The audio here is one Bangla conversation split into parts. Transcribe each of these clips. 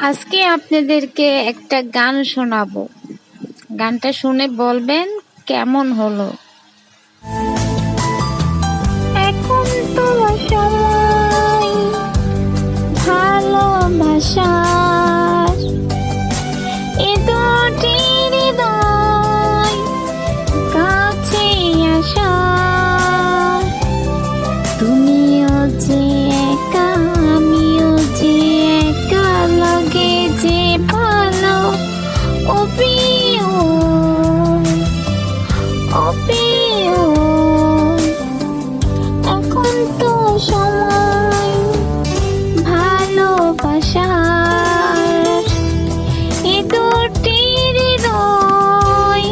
আজকে আপনাদেরকে একটা গান শোনাবো। গানটা শুনে বলবেন কেমন হলো। অপ্রিয়। এখন তো সময় ভালোবাসার। এ দুটি হৃদয়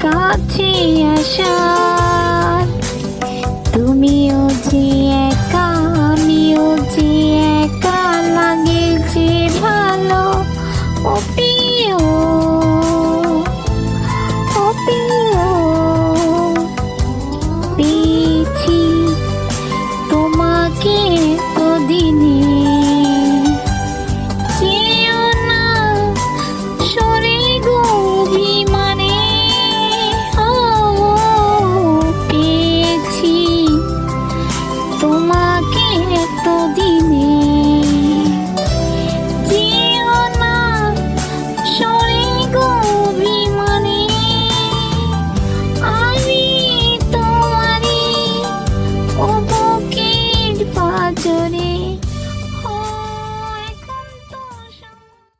কাছে আসার। তুমিও যে একা, আমিও যে একা, লাগে যে ভালো, অপ্রিয়। এতদিনে